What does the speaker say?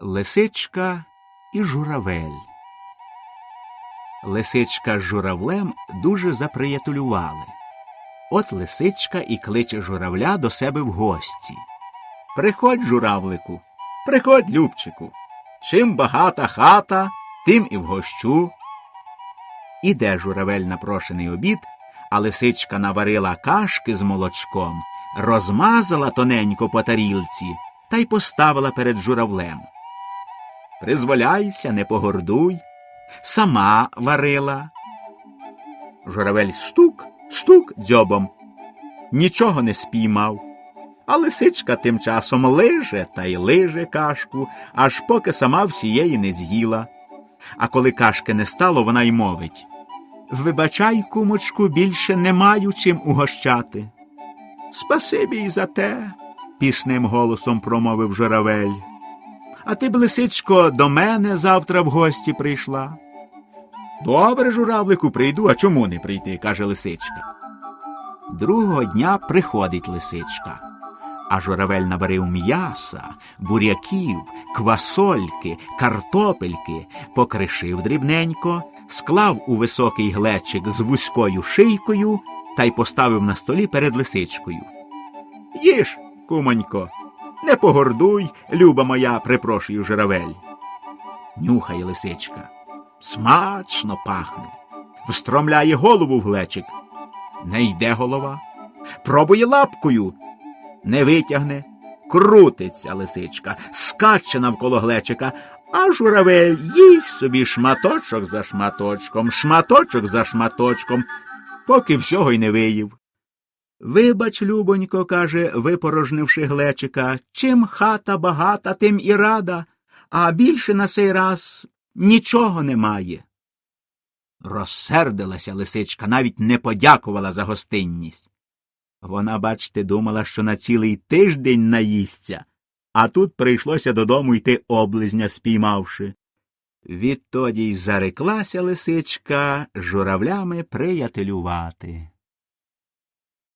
Лисичка і журавель. Лисичка з журавлем дуже заприятелювали. От лисичка і кличе журавля до себе в гості. Приходь, журавлику, приходь, Любчику. Чим багата хата, тим і вгощу. Іде журавель на прошений обід, а лисичка наварила кашки з молочком, розмазала тоненько по тарілці та й поставила перед журавлем. Призволяйся, не погордуй, сама варила. Журавель стук, стук дзьобом. Нічого не спіймав. А лисичка тим часом лиже та й лиже кашку, аж поки сама всієї не з'їла. А коли кашки не стало, вона й мовить Вибачай, кумочку, більше не маю чим угощати. Спасибі й за те, пісним голосом промовив журавель. А ти б, лисичко, до мене завтра в гості прийшла. Добре, журавлику, прийду, а чому не прийти? каже лисичка. Другого дня приходить лисичка, а журавель наварив м'яса, буряків, квасольки, картопельки, покришив дрібненько, склав у високий глечик з вузькою шийкою та й поставив на столі перед лисичкою. Їж, кумонько, не погордуй, люба моя, припрошую журавель. Нюхає лисичка. Смачно пахне. Встромляє голову в глечик. Не йде голова. Пробує лапкою. Не витягне. Крутиться лисичка, скаче навколо глечика, а журавель їсть собі шматочок за шматочком, шматочок за шматочком, поки всього й не виїв. Вибач, любонько, каже, випорожнивши глечика, чим хата багата, тим і рада, а більше на цей раз нічого немає. Розсердилася лисичка, навіть не подякувала за гостинність. Вона, бачте, думала, що на цілий тиждень наїсться, а тут прийшлося додому йти облизня спіймавши. Відтоді й зареклася лисичка журавлями приятелювати.